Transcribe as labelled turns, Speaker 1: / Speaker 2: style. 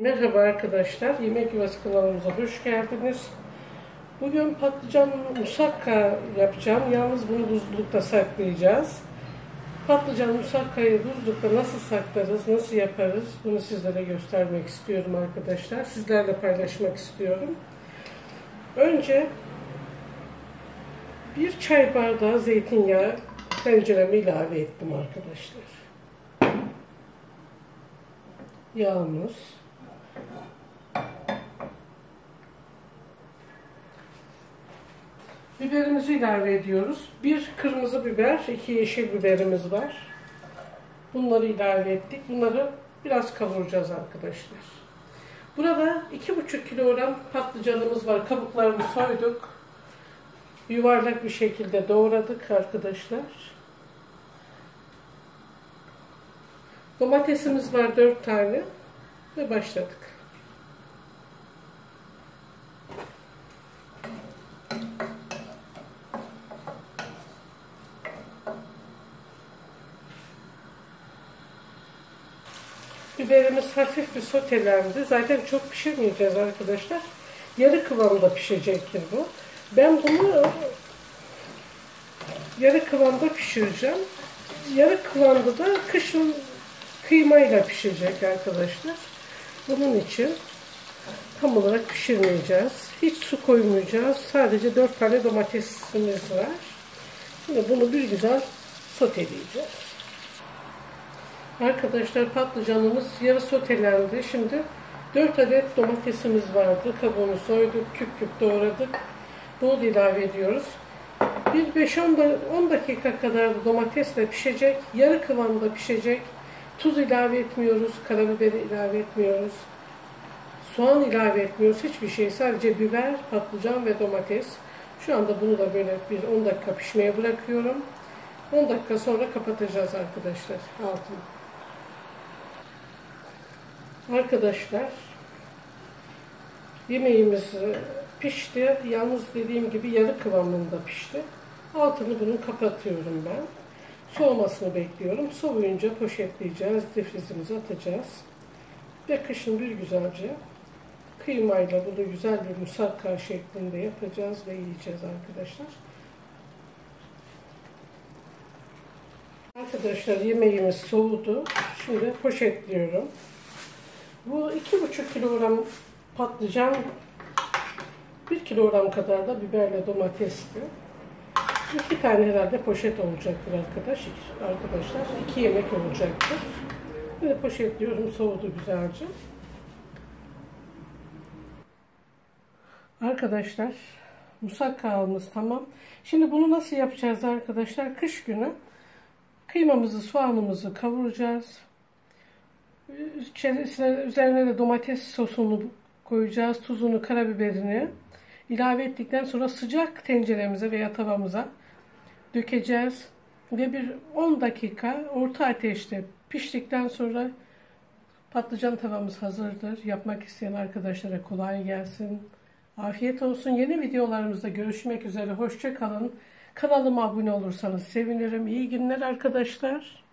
Speaker 1: Merhaba arkadaşlar, Yemek Yuvası kanalımıza hoş geldiniz. Bugün patlıcan musakka yapacağım. Yalnız bunu buzlukta saklayacağız. Patlıcan musakkayı buzlukta nasıl saklarız, nasıl yaparız bunu sizlere göstermek istiyorum arkadaşlar. Sizlerle paylaşmak istiyorum. Önce bir çay bardağı zeytinyağı tencereme ilave ettim arkadaşlar. Yağımız. Biberimizi ilave ediyoruz. Bir kırmızı biber, iki yeşil biberimiz var. Bunları ilave ettik. Bunları biraz kavuracağız arkadaşlar. Burada iki buçuk kilogram patlıcanımız var. Kabuklarını soyduk. Yuvarlak bir şekilde doğradık arkadaşlar. Domatesimiz var dört tane. Ve başladık. Biberimiz hafif bir sotelendi. Zaten çok pişirmeyeceğiz arkadaşlar. Yarı kıvamda pişecektir bu. Ben bunu yarı kıvamda pişireceğim. Yarı kıvamda da kışın kıymayla pişecek arkadaşlar. Bunun için tam olarak pişirmeyeceğiz. Hiç su koymayacağız. Sadece 4 tane domatesimiz var. Şimdi bunu bir güzel soteleyeceğiz. Arkadaşlar patlıcanımız yarı sotelendi. Şimdi 4 adet domatesimiz vardı. Kabuğunu soyduk, küp küp doğradık. Bol ilave ediyoruz. Bir 5-10 dakika kadar da domatesle pişecek. Yarı kıvamda pişecek. Tuz ilave etmiyoruz. Karabiberi ilave etmiyoruz. Soğan ilave etmiyoruz. Hiçbir şey. Sadece biber, patlıcan ve domates. Şu anda bunu da böyle bir 10 dakika pişmeye bırakıyorum. 10 dakika sonra kapatacağız arkadaşlar altını. Arkadaşlar yemeğimiz pişti. Yalnız dediğim gibi yarı kıvamında pişti. Altını bunun kapatıyorum ben. Soğumasını bekliyorum. Soğuyunca poşetleyeceğiz. Difrizimize atacağız. Ve kışın bir güzelce kıymayla bunu güzel bir musakka şeklinde yapacağız ve yiyeceğiz arkadaşlar. Arkadaşlar yemeğimiz soğudu. Şimdi poşetliyorum. Bu iki buçuk kilogram patlıcan, bir kilogram kadar da biberle domatesli. İki tane herhalde poşet olacaktır arkadaş, arkadaşlar. İki yemek olacaktır. Böyle poşetliyorum, soğudu güzelce. Arkadaşlar, musakkağımız tamam. Şimdi bunu nasıl yapacağız arkadaşlar? Kış günü kıymamızı, soğanımızı kavuracağız. İçerisine, üzerine de domates sosunu koyacağız. Tuzunu, karabiberini ilave ettikten sonra sıcak tenceremize veya tavamıza dökeceğiz. Ve bir 10 dakika orta ateşte piştikten sonra patlıcan tavamız hazırdır. Yapmak isteyen arkadaşlara kolay gelsin. Afiyet olsun. Yeni videolarımızda görüşmek üzere. Hoşça kalın. Kanalıma abone olursanız sevinirim. İyi günler arkadaşlar.